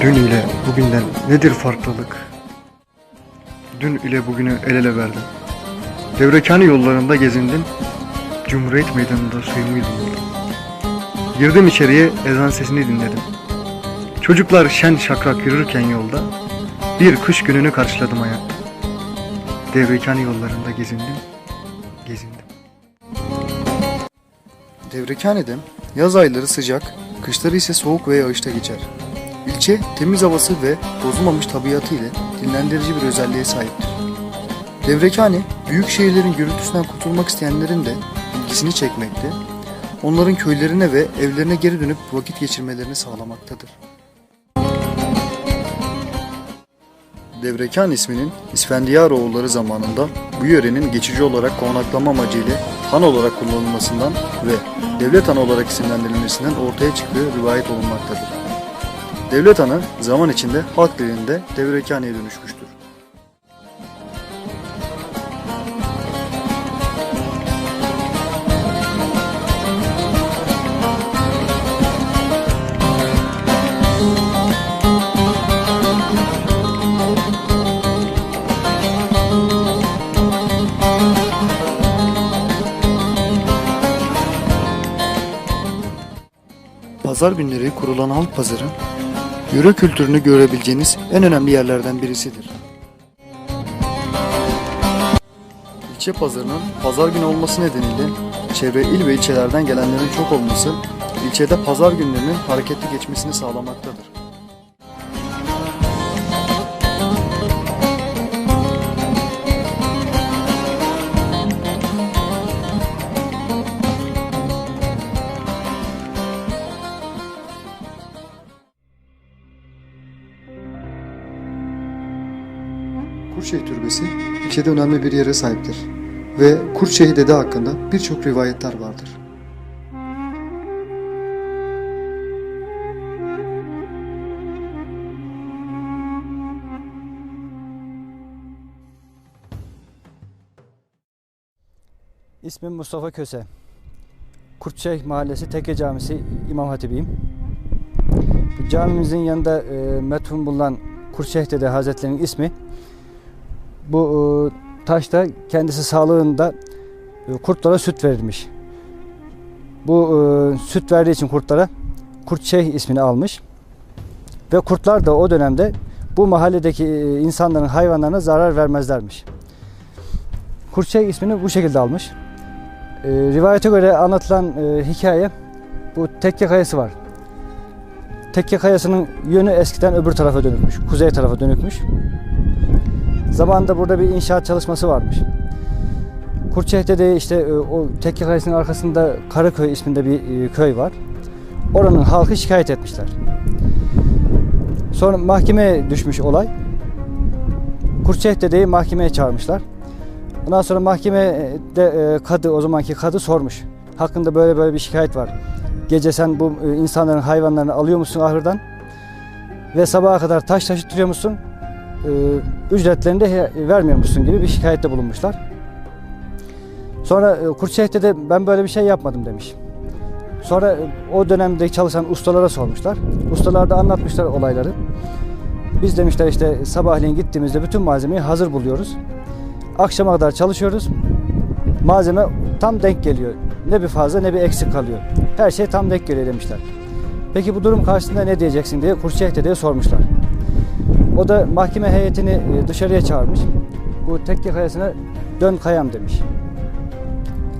Dün ile bugünden nedir farklılık? Dün ile bugünü el ele verdim. Devrekani yollarında gezindim. Cumhuriyet meydanında suyumu yudumladım. Girdim içeriye ezan sesini dinledim. Çocuklar şen şakrak yürürken yolda bir kış gününü karşıladım hayatta. Devrekani yollarında gezindim, gezindim. Devrekhane'de yaz ayları sıcak, kışları ise soğuk ve yağışta geçer. İlçe temiz havası ve bozulmamış tabiatı ile dinlendirici bir özelliğe sahiptir. Devrekhane, büyük şehirlerin gürültüsünden kurtulmak isteyenlerin de ilgisini çekmekte, onların köylerine ve evlerine geri dönüp vakit geçirmelerini sağlamaktadır. Devrekan isminin İsfendiyaroğulları zamanında bu yörenin geçici olarak konaklama amacıyla han olarak kullanılmasından ve devlet hanı olarak isimlendirilmesinden ortaya çıktığı rivayet olunmaktadır. Devlet hanı zaman içinde halk dilinde Devrekhane'ye dönüşmüştür. Pazar günleri kurulan halk pazarı, yöre kültürünü görebileceğiniz en önemli yerlerden birisidir. İlçe pazarının pazar günü olması nedeniyle çevre il ve ilçelerden gelenlerin çok olması, ilçede pazar günlerinin hareketli geçmesini sağlamaktadır. Türbesi ilçede önemli bir yere sahiptir ve Kurtşehir Dede hakkında birçok rivayetler vardır. İsmim Mustafa Köse. Kurtçay Mahallesi Tekke Camisi İmam Hatibiyim. Bu camimizin yanında e, metfun bulunan Kurtçay Dede Hazretleri'nin ismi bu e, taşta kendisi sağlığında e, kurtlara süt verilmiş. Bu e, süt verdiği için kurtlara Kurtçay ismini almış. Ve kurtlar da o dönemde bu mahalledeki e, insanların hayvanlarına zarar vermezlermiş. Kurtçay ismini bu şekilde almış. E, rivayete göre anlatılan hikaye bu tekke kayası var. Tekke kayasının yönü eskiden öbür tarafa dönükmüş, kuzey tarafa dönükmüş. Zamanında burada bir inşaat çalışması varmış. Kurtçeh'te de işte e, o tekke kayasının arkasında Karaköy isminde bir e, köy var. Oranın halkı şikayet etmişler. Sonra mahkemeye düşmüş olay. Kurtçeh dedeyi mahkemeye çağırmışlar. Ondan sonra mahkemede e, kadı o zamanki kadı sormuş. Hakkında böyle böyle bir şikayet var. Gece sen bu insanların hayvanlarını alıyor musun ahırdan? Ve sabaha kadar taş taşıtıyor musun? E, ücretlerini de vermiyor gibi bir şikayette bulunmuşlar. Sonra e, Kurtçehir'de de ben böyle bir şey yapmadım demiş. Sonra e, o dönemde çalışan ustalara sormuşlar. Ustalar da anlatmışlar olayları. Biz demişler işte sabahleyin gittiğimizde bütün malzemeyi hazır buluyoruz. Akşama kadar çalışıyoruz. Malzeme tam denk geliyor. Ne bir fazla ne bir eksik kalıyor. Her şey tam denk geliyor demişler. Peki bu durum karşısında ne diyeceksin diye Kurşehir diye sormuşlar. O da mahkeme heyetini e, dışarıya çağırmış. Bu tekke kayasına dön kayam demiş.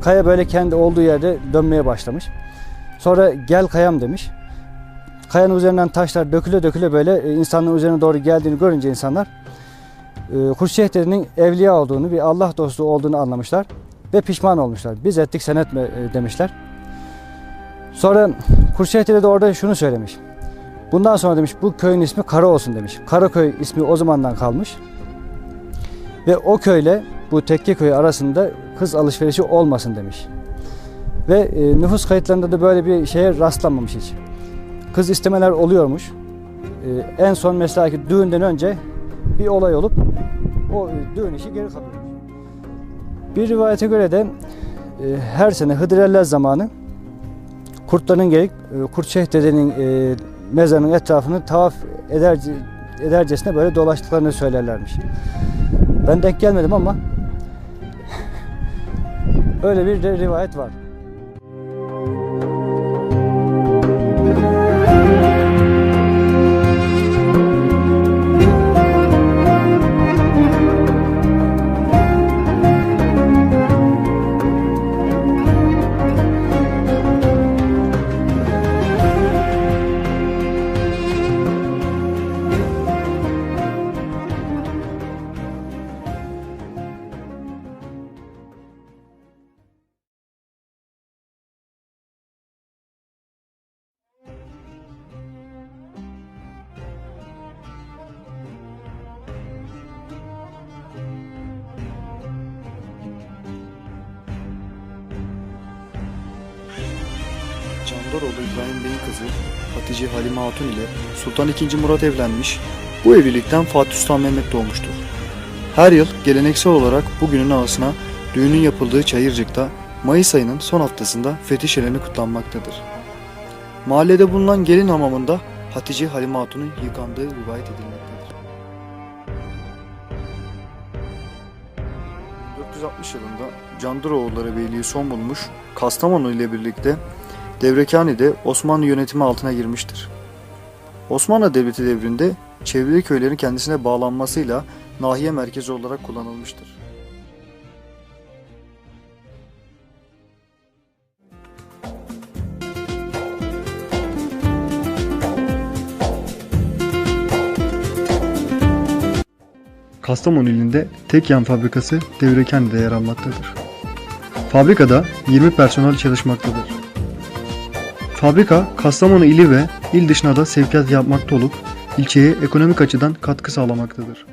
Kaya böyle kendi olduğu yerde dönmeye başlamış. Sonra gel kayam demiş. Kayanın üzerinden taşlar döküle döküle böyle e, insanların üzerine doğru geldiğini görünce insanlar e, Kurşehir dedenin evliya olduğunu, bir Allah dostu olduğunu anlamışlar ve pişman olmuşlar. Biz ettik sen etme e, demişler. Sonra Kurşehir de orada şunu söylemiş. Bundan sonra demiş bu köyün ismi Kara olsun demiş. Karaköy ismi o zamandan kalmış. Ve o köyle bu tekke köyü arasında kız alışverişi olmasın demiş. Ve e, nüfus kayıtlarında da böyle bir şeye rastlanmamış hiç. Kız istemeler oluyormuş. E, en son mesela ki düğünden önce bir olay olup o e, düğün işi geri kalıyor. Bir rivayete göre de e, her sene Hıdrellez zamanı kurtların gelip e, Kurtşeh dedenin e, mezarın etrafını tavaf eder, edercesine böyle dolaştıklarını söylerlermiş. Ben denk gelmedim ama öyle bir de rivayet var. Candaroğlu İbrahim Bey'in kızı Hatice Halime Hatun ile Sultan II. Murat evlenmiş. Bu evlilikten Fatih Sultan Mehmet doğmuştur. Her yıl geleneksel olarak bugünün ağasına düğünün yapıldığı Çayırcık'ta Mayıs ayının son haftasında fetih şöleni kutlanmaktadır. Mahallede bulunan gelin hamamında Hatice Halime Hatun'un yıkandığı rivayet edilmektedir. 1460 yılında Candaroğulları Beyliği son bulmuş, Kastamonu ile birlikte Devrekani'de Osmanlı yönetimi altına girmiştir. Osmanlı Devleti devrinde çevreli köylerin kendisine bağlanmasıyla nahiye merkezi olarak kullanılmıştır. Kastamonu ilinde tek yan fabrikası Devrekani'de yer almaktadır. Fabrikada 20 personel çalışmaktadır. Fabrika Kastamonu ili ve il dışına da sevkiyat yapmakta olup ilçeye ekonomik açıdan katkı sağlamaktadır.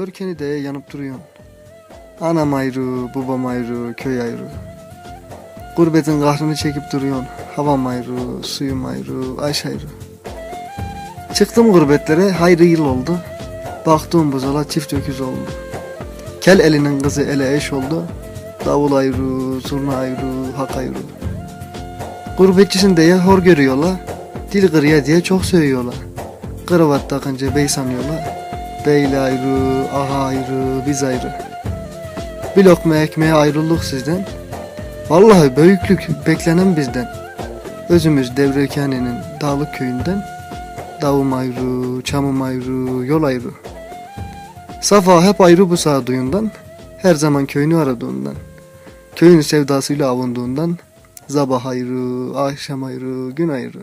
Dörkeni de yanıp duruyorsun. Anam ayrı, babam ayrı, köy ayrı. Gurbetin kahrını çekip duruyorsun. Havam ayrı, suyum ayrı, aş ayrı. Çıktım gurbetlere, hayrı yıl oldu. Baktığım buzala çift öküz oldu. Kel elinin kızı ele eş oldu. Davul ayrı, zurna ayrı, hak ayrı. Gurbetçisin diye hor görüyorlar. Dil kırıya diye çok söylüyorlar. Kravat takınca bey sanıyorlar. Beyli ayrı, aha ayrı, biz ayrı. Bir lokma ekmeğe ayrıldık sizden. Vallahi büyüklük beklenen bizden. Özümüz Devrekani'nin dağlık köyünden. Davum ayrı, çamım ayrı, yol ayrı. Safa hep ayrı bu sağduyundan. Her zaman köyünü aradığından. Köyün sevdasıyla avunduğundan. Sabah ayrı, akşam ayrı, gün ayrı.